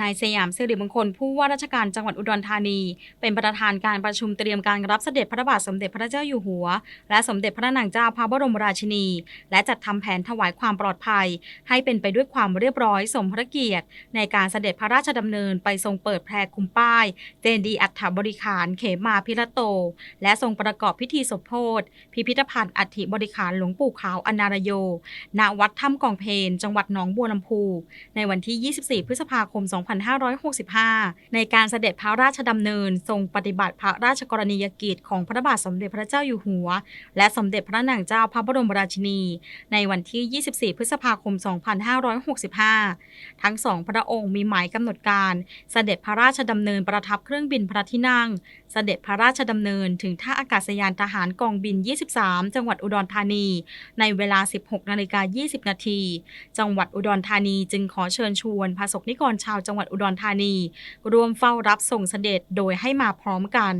นายสยามสิริมงคลผู้ว่าราชการจังหวัดอุดรธานี เป็นประธานการประชุมเตรียมการรับเสด็จพระบาทสมเด็จพระเจ้าอยู่หัว และสมเด็จพระนางเจ้าพระบรมราชินี และจัดทำแผนถวายความปลอดภัย ให้เป็นไปด้วยความเรียบร้อยสมพระเกียรติ ในการเสด็จพระราชดำเนินไปทรงเปิดแพรคุมป้าย เจดีอัฐบริขารเขมาพิรโต และทรงประกอบพิธีสมโพธิพิพิธภัณฑ์อัฐิบริขารหลวงปู่ขาวอนารโยณวัดถ้ำกองเพนจังหวัดหนองบัวลำพู ในวันที่ 24 พฤษภาคม2565 ในการเสด็จพระราชดำเนิน ทรงปฏิบัติพระราชกรณียกิจของพระบาทสมเด็จพระเจ้าอยู่หัว และสมเด็จพระนางเจ้าพระบรมราชินี ในวันที่ 24 พฤษภาคม 2565 ทั้งสองพระองค์มีหมายกำหนดการ เสด็จพระราชดำเนินประทับเครื่องบินพระที่นั่ง เสด็จพระราชดำเนินถึงท่าอากาศยานทหารกองบิน 23 จังหวัดอุดรธานี ในเวลา 16 นาฬิกา 20 นาที จังหวัดอุดรธานีจึงขอเชิญชวนพระสกนิกรชาวจังจังหวัดอุดรธานี ร่วมเฝ้ารับส่งเสด็จโดยให้มาพร้อมกัน